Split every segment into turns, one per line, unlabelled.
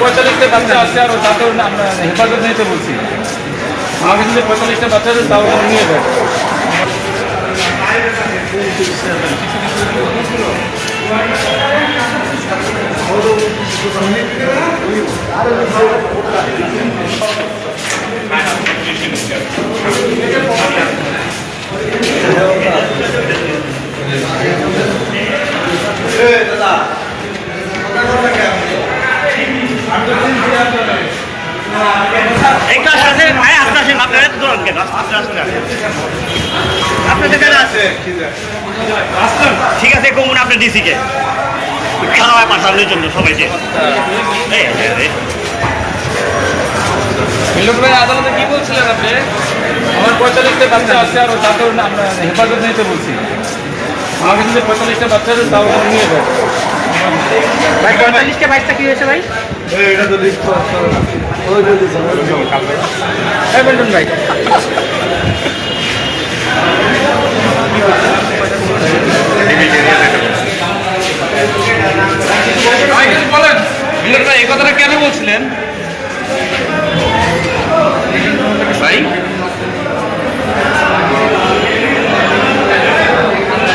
পঁয়তাল্লিশটা বাচ্চা আছে আর তাতে আমরা হেফাজত নিতে বলছি। আমাকে যদি পঁয়তাল্লিশটা বাচ্চা আছে তাও নিয়ে যাবে।
একটু ঠিক আছে, কমুন আপনার ডিসিকে খাওয়া পাঠানোর জন্য সবাইকে।
আদালতে কি বলছিলেন আপনি? আমার পঁয়তাল্লিশটা বাচ্চা আছে আর তাতে আমরা বলছি। আমাকে যদি পঁয়তাল্লিশটা বাচ্চা আছে তাও নিয়ে যাবে।
পঁয়তাল্লিশটা বাইশটা কি হয়েছে ভাই? বলুন ভাই।
বলেন। এই কথাটা কেন বলছিলেন? ভাই?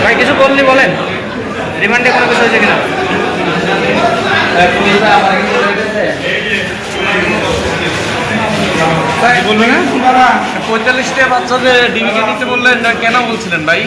ভাই কিছু বললি বলেন। রিমান্ডে কোনো কিছু হয়েছে কিনা?
না পঁয়তাল্লিশটা বাচ্চাদের ডিবিকে দিতে বললেন না কেন বলছিলেন ভাই?